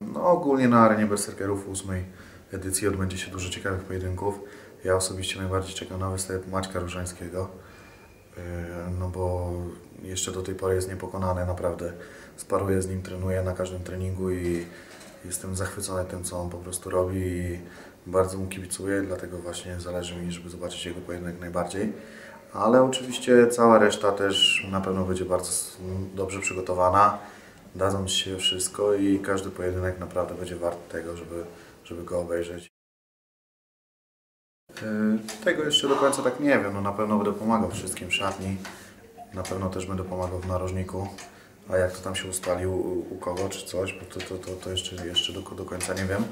No, ogólnie na arenie Berserkerów ósmej edycji odbędzie się dużo ciekawych pojedynków. Ja osobiście najbardziej czekam na występ Maćka Różańskiego, Yy, no bo jeszcze do tej pory jest niepokonany, naprawdę sparuję z nim, trenuję na każdym treningu i jestem zachwycony tym, co on po prostu robi i bardzo mu kibicuję, dlatego właśnie zależy mi, żeby zobaczyć jego pojedynek najbardziej. Ale oczywiście cała reszta też na pewno będzie bardzo dobrze przygotowana, dadzą ci się wszystko i każdy pojedynek naprawdę będzie wart tego, żeby, żeby go obejrzeć. Yy, Tego jeszcze do końca tak nie wiem, no na pewno będę pomagał wszystkim w szatni, na pewno też będę pomagał w narożniku, a jak to tam się ustalił u, u kogo czy coś, bo to, to, to, to jeszcze, jeszcze do, do końca nie wiem.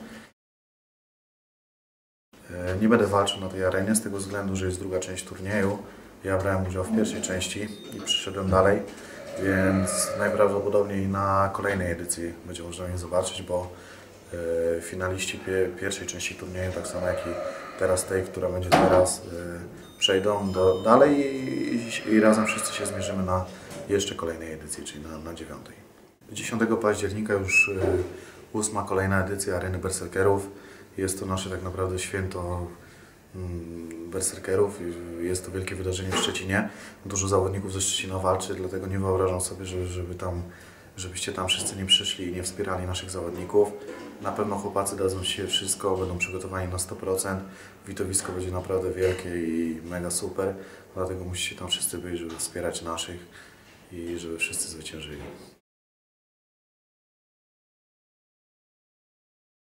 E, Nie będę walczył na tej arenie z tego względu, że jest druga część turnieju. Ja brałem udział w pierwszej części i przyszedłem dalej, więc najprawdopodobniej na kolejnej edycji będzie można mnie zobaczyć, bo e, finaliści pie, pierwszej części turnieju, tak samo jak i teraz tej, która będzie teraz, e, przejdą do, dalej i, i razem wszyscy się zmierzymy na jeszcze kolejnej edycji, czyli na, na dziewiątej. 10 października już e, ósma kolejna edycja Areny Berserkerów. Jest to nasze tak naprawdę święto berserkerów. Jest to wielkie wydarzenie w Szczecinie. Dużo zawodników ze Szczecina walczy, dlatego nie wyobrażam sobie, żeby tam, żebyście tam wszyscy nie przyszli i nie wspierali naszych zawodników. Na pewno chłopacy dadzą się wszystko, będą przygotowani na 100%. Witowisko będzie naprawdę wielkie i mega super, dlatego musicie tam wszyscy być, żeby wspierać naszych i żeby wszyscy zwyciężyli.